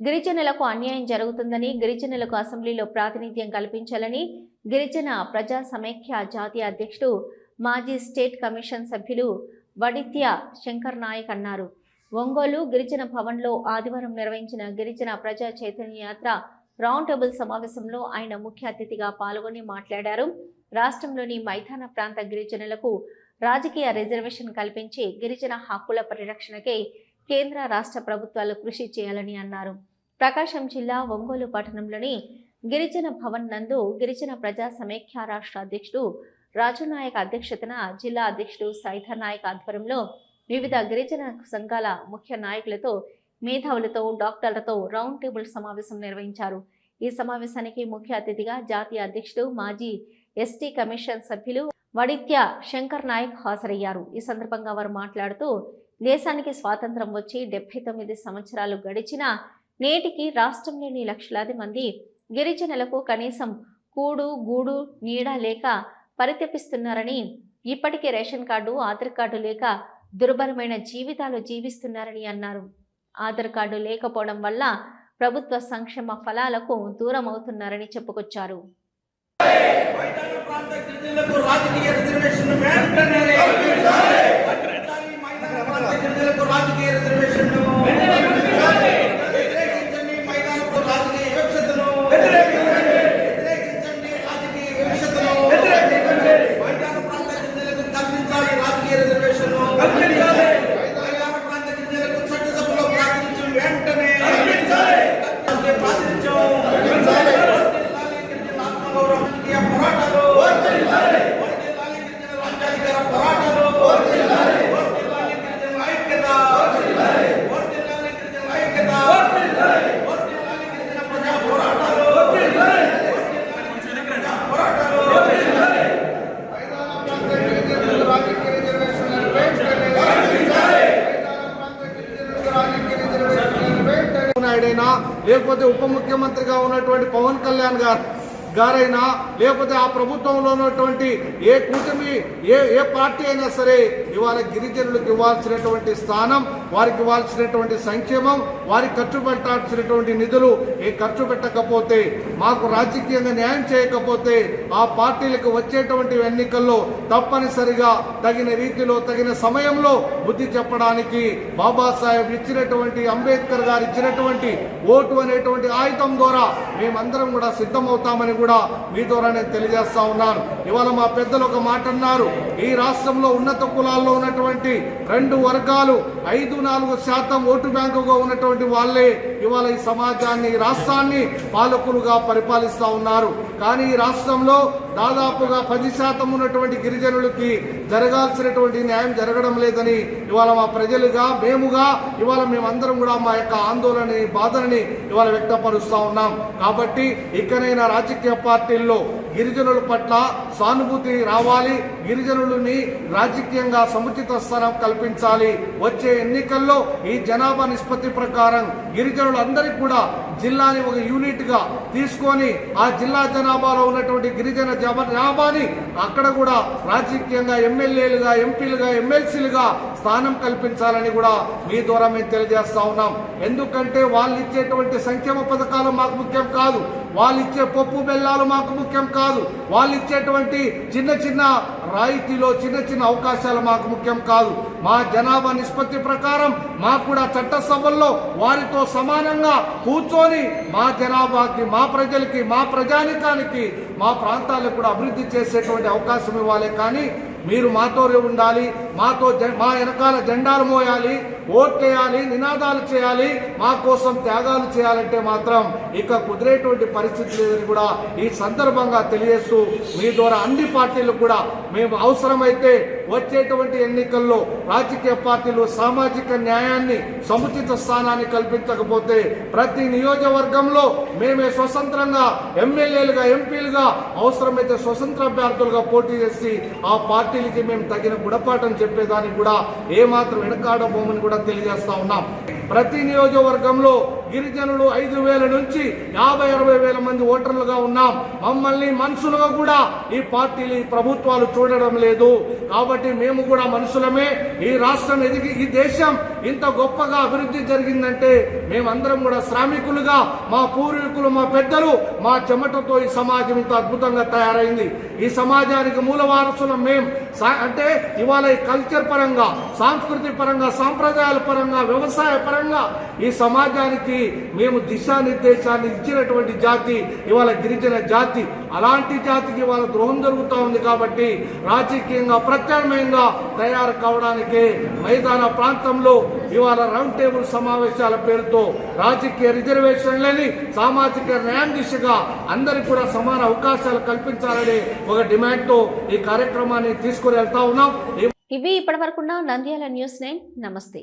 గిరిజనులకు అన్యాయం జరుగుతుందని గిరిజనులకు అసెంబ్లీలో ప్రాతినిధ్యం కల్పించాలని గిరిజన ప్రజా సమైక్య జాతీయ అధ్యక్షుడు మాజీ స్టేట్ కమిషన్ సభ్యులు వడిత్య శంకర్ నాయక్ అన్నారు. ఒంగోలు గిరిజన భవన్లో ఆదివారం నిర్వహించిన గిరిజన ప్రజా చైతన్య యాత్ర రౌండ్ టేబుల్ సమావేశంలో ఆయన ముఖ్య అతిథిగా పాల్గొని మాట్లాడారు. రాష్ట్రంలోని మైదాన ప్రాంత గిరిజనులకు రాజకీయ రిజర్వేషన్ కల్పించి గిరిజన హక్కుల పరిరక్షణకై కేంద్ర రాష్ట్ర ప్రభుత్వాలు కృషి చేయాలని అన్నారు. ప్రకాశం జిల్లా ఒంగోలు పట్టణంలోని గిరిజన భవన్ నందు గిరిజన ప్రజా సమైక్య రాష్ట్ర అధ్యక్షుడు రాజునాయక్ అధ్యక్షతన జిల్లా అధ్యక్షుడు సైధర్ నాయక్ ఆధ్వర్యంలో వివిధ గిరిజన సంఘాల ముఖ్య నాయకులతో మేధావులతో డాక్టర్లతో రౌండ్ టేబుల్ సమావేశం నిర్వహించారు. ఈ సమావేశానికి ముఖ్య అతిథిగా జాతీయ అధ్యక్షుడు మాజీ ఎస్టీ కమిషన్ సభ్యులు వడిత్య శంకర్ నాయక్ హాజరయ్యారు. ఈ సందర్భంగా వారు మాట్లాడుతూ దేశానికి స్వాతంత్రం వచ్చి డెబ్బై తొమ్మిది సంవత్సరాలు గడిచినా నేటికి రాష్ట్రంలోని లక్షలాది మంది గిరిజనులకు కనీసం కూడు గూడు నీడ లేక పరితపిస్తున్నారని ఇప్పటికే రేషన్ కార్డు ఆధార్ కార్డు లేక దుర్భరమైన జీవితాలు జీవిస్తున్నారని అన్నారు. ఆధార్ కార్డు లేకపోవడం వల్ల ప్రభుత్వ సంక్షేమ ఫలాలకు దూరం అవుతున్నారని చెప్పుకొచ్చారు ప్రాంత గిరిజనులకు రాజకీయ రిజర్వేషన్ వెంటనే కల్పించాలి. మైదాన ప్రాంత గిరిజనులకు రాజకీయ రిజర్వేషన్ వ్యతిరేకించండి మైదానపు రాజకీయ వివక్షతను వ్యతిరేకించండి రాజకీయ వివక్షతను మైదాన ప్రాంత గిరిజనులకు కల్పించాలి రాజకీయ రిజర్వేషన్ మైదాన ప్రాంత గిరిజనులకు చట్టసభలో ప్రాతినిధ్యం వెంటనే ప్రాతినిధ్యం వర్ధిల్లాలి గిరిజన ఆత్మగౌరవం రాజకీయ పోరాటాలు వర్ధిల్లాలి గిరిజన రాజ్యాధికార పోరాటాలు వర్ధిల్లాలి గిరిజన ఐక్యత వర్ధిల్లాలి గిరిజన ఐక్యత వర్ధిల్లాలి గిరిజన ప్రజా పోరాటాలు వర్ధిల్లాలి ప్రజా పోరాటాలు వర్ధిల్లాలి మైదాన ప్రాంత గిరిజనులకు రాజకీయ రిజర్వేషన్లను వెంటనే మైదాన ప్రాంత గిరిజనులకు రాజకీయ రిజర్వేషన్లను వెంటనే నాయుడైనా లేకపోతే ఉప ముఖ్యమంత్రిగా ఉన్నటువంటి పవన్ కళ్యాణ్ గారు గారైనా లేకపోతే ఆ ప్రభుత్వంలో ఉన్నటువంటి ఏ కూటమి ఏ ఏ పార్టీ అయినా సరే ఇవాళ గిరిజనులకు ఇవ్వాల్సినటువంటి స్థానం వారికి ఇవ్వాల్సినటువంటి సంక్షేమం వారికి ఖర్చు పెట్టాల్సినటువంటి నిధులు ఏ ఖర్చు పెట్టకపోతే మాకు రాజకీయంగా న్యాయం చేయకపోతే ఆ పార్టీలకు వచ్చేటువంటి ఎన్నికల్లో తప్పనిసరిగా తగిన రీతిలో తగిన సమయంలో బుద్ధి చెప్పడానికి బాబాసాహెబ్ ఇచ్చినటువంటి అంబేద్కర్ గారు ఇచ్చినటువంటి ఓటు అనేటువంటి ఆయుధం ద్వారా మేమందరం కూడా సిద్ధమవుతామని కూడా మీ ద్వారా నేను తెలియజేస్తా ఉన్నాను. ఇవాళ మా పెద్దలు ఒక మాట అన్నారు ఈ రాష్ట్రంలో ఉన్నత కులాలు కులాల్లో ఉన్నటువంటి రెండు వర్గాలు ఐదు నాలుగు శాతం ఓటు బ్యాంకుగా ఉన్నటువంటి వాళ్ళే ఇవాళ ఈ సమాజాన్ని రాష్ట్రాన్ని పాలకులుగా పరిపాలిస్తా ఉన్నారు. కానీ ఈ రాష్ట్రంలో దాదాపుగా పది శాతం ఉన్నటువంటి గిరిజనులకి జరగాల్సినటువంటి న్యాయం జరగడం లేదని ఇవాళ మా ప్రజలుగా మేముగా ఇవాళ మేమందరం కూడా మా యొక్క ఆందోళనని బాధని ఇవాళ వ్యక్తపరుస్తూ ఉన్నాం. కాబట్టి ఇకనైనా రాజకీయ పార్టీల్లో గిరిజనుల పట్ల సానుభూతి రావాలి గిరిజనులని రాజకీయంగా సముచిత స్థానం కల్పించాలి. వచ్చే ఎన్నికల్లో ఈ జనాభా నిష్పత్తి ప్రకారం గిరిజనులందరికీ కూడా జిల్లాని ఒక యూనిట్గా తీసుకొని ఆ జిల్లా జనాభాలో ఉన్నటువంటి గిరిజన రావాలి అక్కడ కూడా రాజకీయంగా ఎమ్మెల్యేలుగా ఎంపీలుగా ఎమ్మెల్సీలుగా స్థానం కల్పించాలని కూడా మీ ద్వారా మేము తెలియజేస్తా ఉన్నాం. ఎందుకంటే వాళ్ళు ఇచ్చేటువంటి సంక్షేమ పథకాలు మాకు ముఖ్యం కాదు. వాళ్ళు ఇచ్చే పప్పు బెల్లాలు మాకు ముఖ్యం కాదు. వాళ్ళు ఇచ్చేటువంటి చిన్న చిన్న రాయితీలో చిన్న చిన్న అవకాశాలు మాకు ముఖ్యం కాదు. మా జనాభా నిష్పత్తి ప్రకారం మాకు కూడా చట్టసభల్లో వారితో సమానంగా కూర్చొని మా జనాభాకి మా ప్రజలకి మా ప్రజానికానికి మా ప్రాంతాలకు కూడా అభివృద్ధి చేసేటువంటి అవకాశం ఇవ్వాలి కానీ మీరు మాతో ఉండాలి మాతో జె- మా వెనకాల జెండాలు మోయాలి ఓట్లేయాలి నినాదాలు చేయాలి మా కోసం త్యాగాలు చేయాలంటే మాత్రం ఇక కుదిరేటువంటి పరిస్థితి లేదని కూడా ఈ సందర్భంగా తెలియజేస్తూ మీ ద్వారా అన్ని పార్టీలు కూడా మేము అవసరమైతే వచ్చేటువంటి ఎన్నికల్లో రాజకీయ పార్టీలు సామాజిక న్యాయాన్ని సముచిత స్థానాన్ని కల్పించకపోతే ప్రతి నియోజకవర్గంలో మేమే స్వతంత్రంగా ఎమ్మెల్యేలుగా ఎంపీలుగా అవసరమైతే స్వతంత్ర అభ్యర్థులుగా పోటీ చేసి ఆ పార్టీలకి మేము తగిన గుణపాఠం చెప్పేదానికి కూడా ఏమాత్రం వెనకాడబోమని కూడా తెలియజేస్తా ఉన్నాం. ప్రతి నియోజకవర్గంలో గిరిజనులు ఐదు వేల నుంచి యాభై అరవై వేల మంది ఓటర్లుగా ఉన్నాం. మమ్మల్ని మనుషులుగా కూడా ఈ పార్టీలు ఈ ప్రభుత్వాలు చూడడం లేదు. కాబట్టి మేము కూడా మనుషులమే. ఈ రాష్ట్రం ఎదిగి ఈ దేశం ఇంత గొప్పగా అభివృద్ధి జరిగిందంటే మేమందరం కూడా శ్రామికులుగా మా పూర్వీకులు మా పెద్దలు మా చెమటతో ఈ సమాజం ఇంత అద్భుతంగా తయారైంది. ఈ సమాజానికి మూల వారసులం మేం. సా- అంటే ఇవాళ ఈ కల్చర్ పరంగా సాంస్కృతిక పరంగా సాంప్రదాయాల పరంగా వ్యవసాయ పరంగా ఈ సమాజానికి మేము దిశానిర్దేశాన్ని ఇచ్చినటువంటి జాతి ఇవాళ గిరిజన జాతి. అలాంటి జాతికి ఇవాళ ద్రోహం జరుగుతూ ఉంది కాబట్టి రాజకీయంగా ప్రత్యామ్నాయంగా తయారు కావడానికి మైదాన ప్రాంతంలో ఇవాళ రౌండ్ టేబుల్ సమావేశాల పేరుతో రాజకీయ రిజర్వేషన్లని సామాజిక న్యాయం దిశగా అందరికి కూడా సమాన అవకాశాలు కల్పించాలనే ఒక డిమాండ్తో ఈ కార్యక్రమాన్ని తీసుకుని వెళ్తా ఉన్నాం. ఇవి ఇవి ఇప్పటివరకున్న నంద్యాల న్యూస్ నైన్. నమస్తే.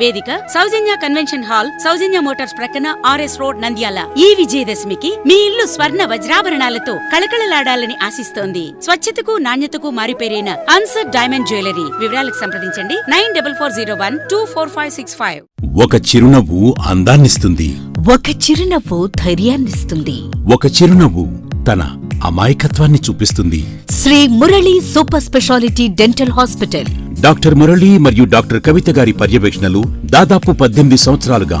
వేదిక Soujanya convention hall Soujanya motors ప్రక్కన ఆర్ఎస్ రోడ్ నంద్యాల. ఈ విజయదశమికి మీ ఇల్లు స్వర్ణ వజ్రాభరణాలతో కళకళలాడాలని ఆశిస్తోంది. స్వచ్ఛతకు నాణ్యతకు మారిపేరైన అన్సర్ డైమండ్ జ్యువెలరీ. వివరాలకు సంప్రదించండి. Nine double four zero one two four five six five. ఒక చిరునవ్వు అందాన్నిస్తుంది. ఒక చిరునవ్వు ధైర్యాన్నిస్తుంది. ఒక చిరునవ్వు తన అమాయకత్వాన్ని చూపిస్తుంది. Sri Murali super speciality dental hospital. Doctor Murali మరియు డాక్టర్ కవిత గారి పర్యవేక్షణలు దాదాపు పద్దెనిమిది సంవత్సరాలుగా